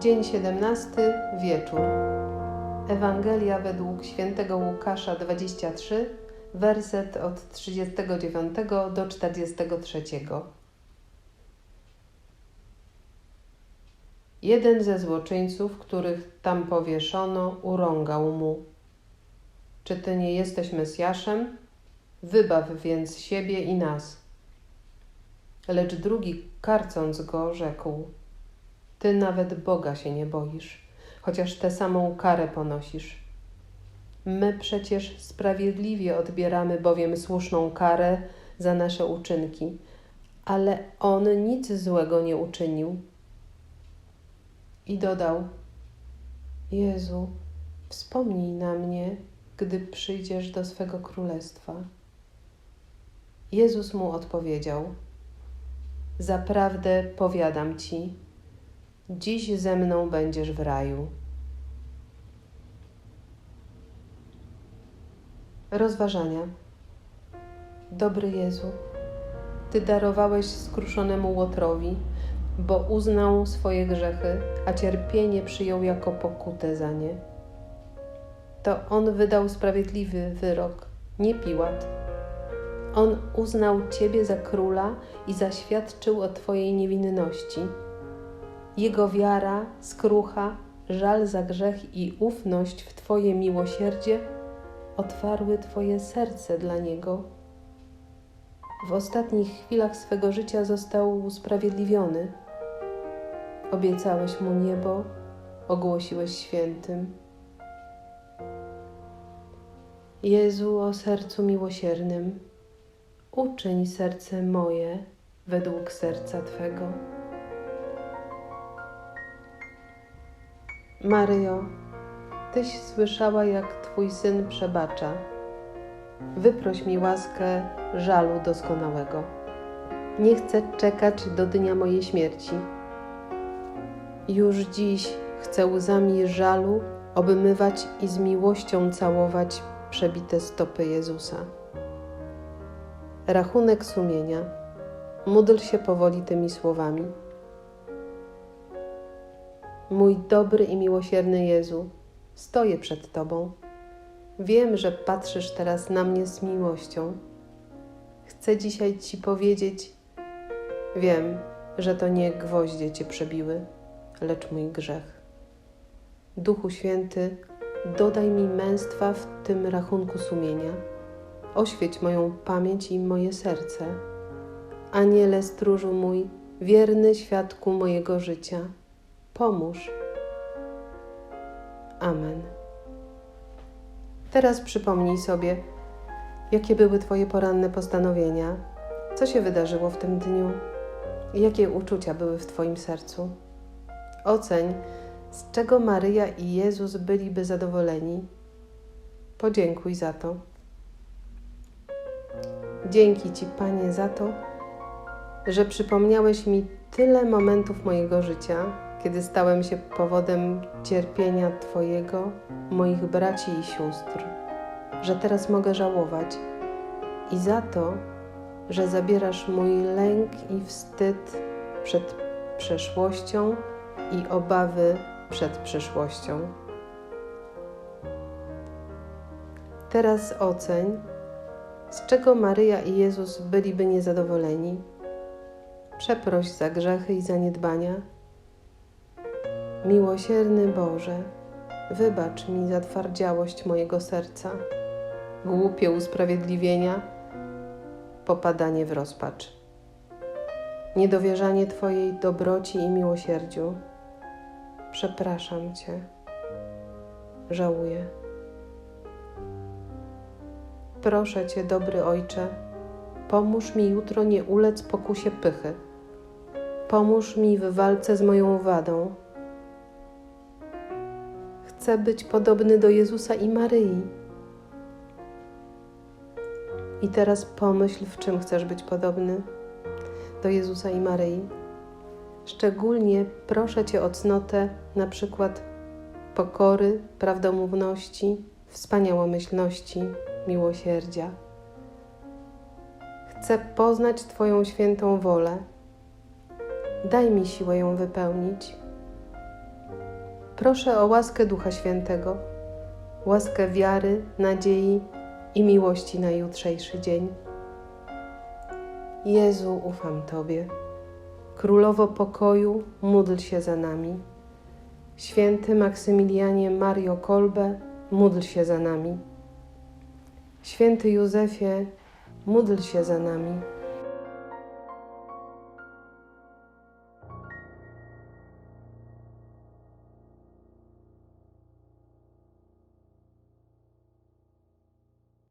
Dzień 17, wieczór. Ewangelia według świętego Łukasza 23, werset od 39 do 43. Jeden ze złoczyńców, których tam powieszono, urągał mu: Czy ty nie jesteś Mesjaszem? Wybaw więc siebie i nas. Lecz drugi, karcąc go, rzekł: Ty nawet Boga się nie boisz, chociaż tę samą karę ponosisz. My przecież sprawiedliwie odbieramy bowiem słuszną karę za nasze uczynki, ale on nic złego nie uczynił. I dodał: Jezu, wspomnij na mnie, gdy przyjdziesz do swego królestwa. Jezus mu odpowiedział: Zaprawdę powiadam ci, dziś ze mną będziesz w raju. Rozważania. Dobry Jezu, Ty darowałeś skruszonemu Łotrowi, bo uznał swoje grzechy, a cierpienie przyjął jako pokutę za nie. To On wydał sprawiedliwy wyrok, nie Piłat. On uznał Ciebie za króla i zaświadczył o Twojej niewinności. Jego wiara, skrucha, żal za grzech i ufność w Twoje miłosierdzie otwarły Twoje serce dla Niego. W ostatnich chwilach swego życia został usprawiedliwiony. Obiecałeś mu niebo, ogłosiłeś świętym. Jezu o sercu miłosiernym, uczyń serce moje według serca Twego. Maryjo, Tyś słyszała, jak Twój Syn przebacza. Wyproś mi łaskę żalu doskonałego. Nie chcę czekać do dnia mojej śmierci. Już dziś chcę łzami żalu obmywać i z miłością całować przebite stopy Jezusa. Rachunek sumienia. Módl się powoli tymi słowami. Mój dobry i miłosierny Jezu, stoję przed Tobą. Wiem, że patrzysz teraz na mnie z miłością. Chcę dzisiaj Ci powiedzieć: Wiem, że to nie gwoździe Cię przebiły, lecz mój grzech. Duchu Święty, dodaj mi męstwa w tym rachunku sumienia. Oświeć moją pamięć i moje serce. Aniele stróżu mój, wierny świadku mojego życia, pomóż. Amen. Teraz przypomnij sobie, jakie były Twoje poranne postanowienia, co się wydarzyło w tym dniu jakie uczucia były w Twoim sercu. Oceń, z czego Maryja i Jezus byliby zadowoleni. Podziękuj za to. Dzięki Ci, Panie, za to, że przypomniałeś mi tyle momentów mojego życia, kiedy stałem się powodem cierpienia Twojego, moich braci i sióstr, że teraz mogę żałować i za to, że zabierasz mój lęk i wstyd przed przeszłością i obawy przed przyszłością. Teraz oceń, z czego Maryja i Jezus byliby niezadowoleni. Przeproś za grzechy i zaniedbania. Miłosierny Boże, wybacz mi zatwardziałość mojego serca, głupie usprawiedliwienia, popadanie w rozpacz, niedowierzanie Twojej dobroci i miłosierdziu. Przepraszam Cię, żałuję. Proszę Cię, dobry Ojcze, pomóż mi jutro nie ulec pokusie pychy. Pomóż mi w walce z moją wadą. Chcę być podobny do Jezusa i Maryi. I teraz pomyśl, w czym chcesz być podobny do Jezusa i Maryi. Szczególnie proszę Cię o cnotę, na przykład pokory, prawdomówności, wspaniałomyślności, miłosierdzia. Chcę poznać Twoją świętą wolę. Daj mi siłę ją wypełnić. Proszę o łaskę Ducha Świętego, łaskę wiary, nadziei i miłości na jutrzejszy dzień. Jezu, ufam Tobie. Królowo pokoju, módl się za nami. Święty Maksymilianie Mario Kolbe, módl się za nami. Święty Józefie, módl się za nami.